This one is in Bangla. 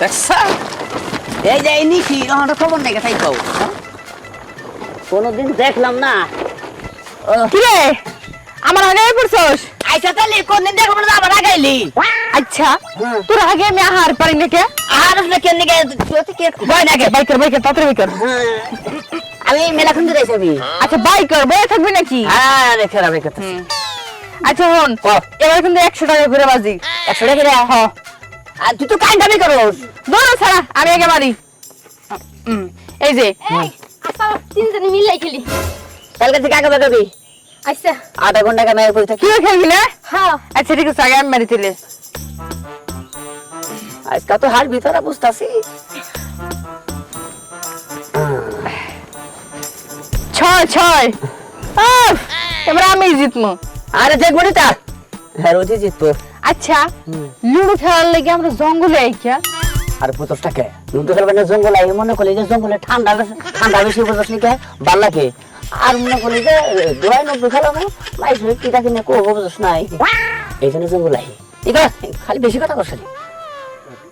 দেখছা? এই যে এই আমার খবর নেই তাই কও। হ্যাঁ? কোনোদিন দেখলাম না। কিরে আমার আগে পড়ছস? আইসা তাহলে কোনদিন দেখলাম না আবার আগাইলি আচ্ছা তোর আগে আমি আহার পারি না কে? আর না কেন গে তুই কে? বাই না কে বাইকার বাইকার তাড়াতাড়ি বাইকার। হ্যাঁ। আমি মেলা খুঁজে রয়েছি আমি। আচ্ছা বাইকার বয়ে থাকবি নাকি? হ্যাঁ আচ্ছা হন এবার কিন্তু একশো টাকা করে বাজি। একশো টাকা রে হ। আর তুই তো কাজ দাবি করোস দৌড়ো ছাড়া আমি আগে হুম, এই যে। তিনজনে মিলাই খেলি। কালকে থেকে আগে বাগাবি আচ্ছা। আধা ঘণ্টা কেন পড়ে থাকি। কি খেলবি না? হ্যাঁ। আচ্ছা ঠিক আছে আগে আমি মারি তুলে আজকা তো হার ভিতরে বুঝতাছি। ছয় ছয়। এবার আমি জিতমু। আরে দেখব নি হ্যাঁ রোজই জিতবো। আচ্ছা লুডো খেলার লাগি আমরা জঙ্গলে আইকা। আর পঞ্চাশ টাকা লুডো খেলবে না জঙ্গল আই মনে করলি যে জঙ্গলে ঠান্ডা ঠান্ডা বেশি পঞ্চাশ লিখে ভালো লাগে। আর মনে করলি যে দোয়াই নব্বই খেলাম মাইস কিটা কিনে কো বুঝছ নাই। এই জন্য জঙ্গল আই। ঠিক আছে খালি বেশি কথা করছিলি